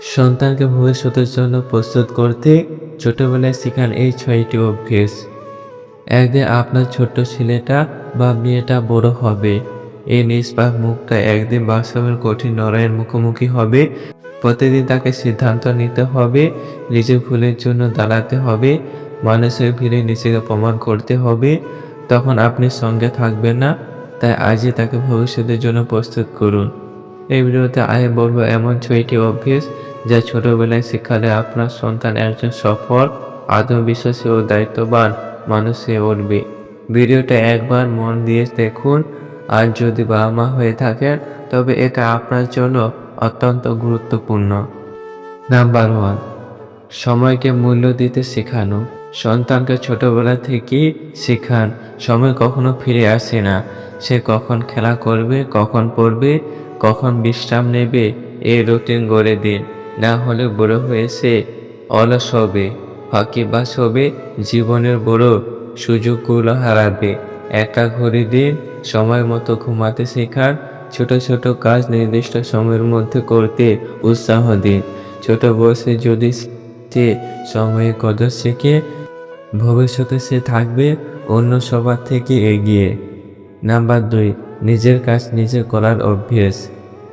সন্তানকে ভবিষ্যতের জন্য প্রস্তুত করতে ছোটবেলায় শেখান এই ছয়টি অভ্যেস। একদিন আপনার ছোট্ট ছেলেটা বা মেয়েটা বড় হবে। এই নিষ্পাপ মুখটা একদিন বাস্তবের কঠিন লড়াইয়ের মুখোমুখি হবে। প্রতিদিন তাকে সিদ্ধান্ত নিতে হবে, নিজের ভুলের জন্য দাঁড়াতে হবে, মানুষের ভিড়ে নিজেকে প্রমাণ করতে হবে। তখন আপনি সঙ্গে থাকবেন না, তাই আজই তাকে ভবিষ্যতের জন্য প্রস্তুত করুন। এই ভিডিওতে আমি বলব এমন ছয়টি অভ্যেস যা ছোটবেলায় শেখালে আপনার সন্তান একজন সফল, আত্মবিশ্বাসী ও দায়িত্ববান মানুষ উঠবে। ভিডিওটা একবার মন দিয়ে দেখুন। আর যদি বাবা মা হয়ে থাকেন, তবে এটা আপনার জন্য অত্যন্ত গুরুত্বপূর্ণ। নাম্বার ওয়ান, সময়কে মূল্য দিতে শেখানো। সন্তানকে ছোটবেলা থেকেই শেখান। সময় কখনো ফিরে আসে না। সে কখন খেলা করবে, কখন পড়বে, কখন বিশ্রাম নেবে, এই রুটিন গড়ে দিন। না হলে বড় হয়ে সে অলস হবে ফাঁকি ফাঁকিবাস হবে, জীবনের বড় সুযোগগুলো হারাবে। একটা ঘড়ি দিন সময় মতো ঘুমাতে শেখার ছোট ছোট কাজ নির্দিষ্ট সময়ের মধ্যে করতে উৎসাহ দিন। ছোট বয়সে যদি সে সময়ে কদর শেখে, ভবিষ্যতে সে থাকবে অন্য সবার থেকে এগিয়ে। নাম্বার দুই, নিজের কাজ নিজে করার অভ্যেস।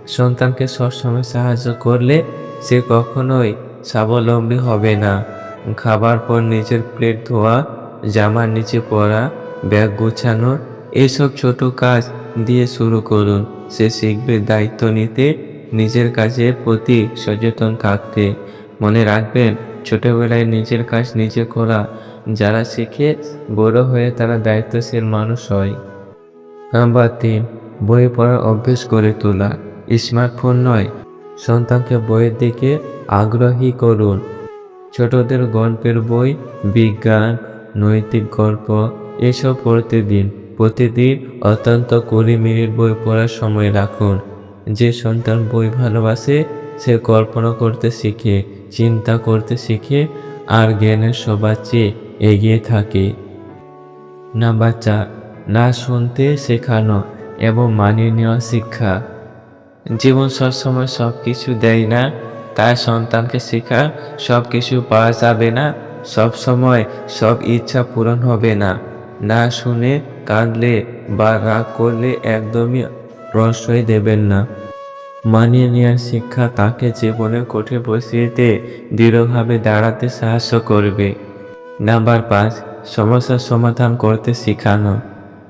সন্তানকে সবসময় সাহায্য করলে সে কখনোই স্বাবলম্বী হবে না। খাবার পর নিজের প্লেট ধোয়া, জামার নিচে পরা ব্যাগ গোছানো, এসব ছোট কাজ দিয়ে শুরু করুন। সে শিখবে দায়িত্ব নিতে, নিজের কাজের প্রতি সচেতন থাকতে। মনে রাখবেন, ছোটবেলায় নিজের কাজ নিজে করা। যারা শিখে বড় হয়ে তারা দায়িত্বশীল মানুষ হয়। নাম্বার তিন, বই পড়ার অভ্যেস করে তোলা। স্মার্টফোন নয় সন্তানকে বইয়ের দিকে আগ্রহী করুন। ছোটদের গল্পের বই, বিজ্ঞান, নৈতিক গল্প, এসব পড়তে দিন প্রতিদিন অত্যন্ত কুড়ি মিনিট বই পড়ার সময় রাখুন। যে সন্তান বই ভালোবাসে, সে কল্পনা করতে শিখে, চিন্তা করতে শিখে, আর জ্ঞানের সবার চেয়ে এগিয়ে থাকে। নাম্বার চার, না শুনতে শেখানো এবং মানিয়ে নেওয়া শিক্ষা। জীবন সবসময় সব কিছু দেয় না। তাই সন্তানকে শেখা সব কিছু পাওয়া যাবে না। সব সময় সব ইচ্ছা পূরণ হবে না। না শুনে, কাঁদলে বা রাগ করলে একদমই প্রশ্রয় দেবেন না। মানিয়ে নেওয়ার শিক্ষা তাকে জীবনের কঠিন পরিস্থিতিতে দৃঢ়ভাবে দাঁড়াতে সাহায্য করবে। নাম্বার পাঁচ, সমস্যার সমাধান করতে শেখানো।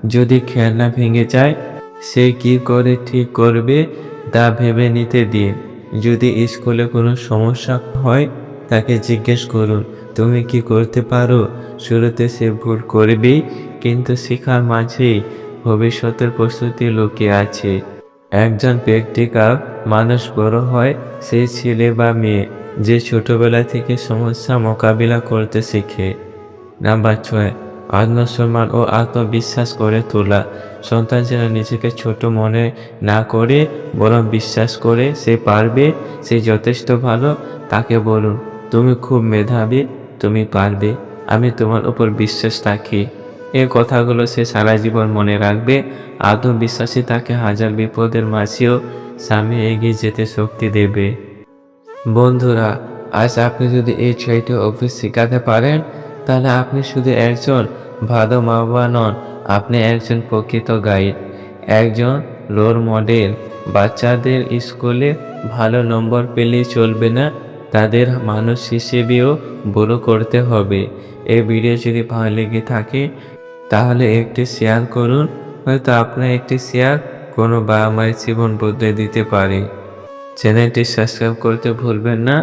যদি খেলনা ভেঙে যায়, সে কি করে ঠিক করবে? তা ভেবে নিতে দিন যদি স্কুলে কোনো সমস্যা হয়, তাকে জিজ্ঞেস করুন, তুমি কি করতে পারো? শুরুতে সে ভুল করবেই, কিন্তু শেখার মাঝেই ভবিষ্যতের প্রস্তুতি লুকিয়ে আছে। একজন প্র্যাকটিক্যাল মানুষ বড় হয় সেই ছেলে বা মেয়ে, যে ছোটবেলা থেকে সমস্যা মোকাবিলা করতে শেখে। নাম্বার ছয় আত্মসম্মান ও আত্মবিশ্বাস করে তোলা। সন্তান যেন নিজেকে ছোট মনে না করে, বরং বিশ্বাস করে সে পারবে, সে যথেষ্ট ভালো, তাকে বলুন, তুমি খুব মেধাবী, তুমি পারবে, আমি তোমার উপর বিশ্বাস রাখি। এ কথাগুলো সে সারা জীবন মনে রাখবে। আত্মবিশ্বাসী তাকে হাজার বিপদের মাঝেও সামনে এগিয়ে যেতে শক্তি দেবে। বন্ধুরা, আজ আপনি যদি এই ছয়টি অভ্যেস শেখাতে পারেন তাহলে আপনি শুধু একজন ভালো মা বাবা নন, আপনি একজন প্রকৃত গাইড। একজন রোল মডেল বাচ্চাদের স্কুলে ভালো নম্বর পেলেই চলবে না, তাদের মানুষ হিসেবেও বড় করতে হবে। এই ভিডিও যদি ভালো লেগে থাকে, তাহলে একটি শেয়ার করুন। হয়তো আপনার একটি শেয়ার কোনো বাবা মায়ের জীবন বদলে দিতে পারে। চ্যানেলটি সাবস্ক্রাইব করতে ভুলবেন না।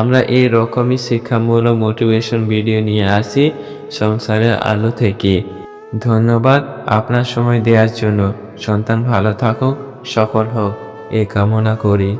আমরা এই রকমই শিক্ষামূলক মোটিভেশন ভিডিও নিয়ে আসি সংসারের আলো থেকে। ধন্যবাদ আপনার সময় দেওয়ার জন্য। সন্তান ভালো থাকুক, সফল হোক এ কামনা করি।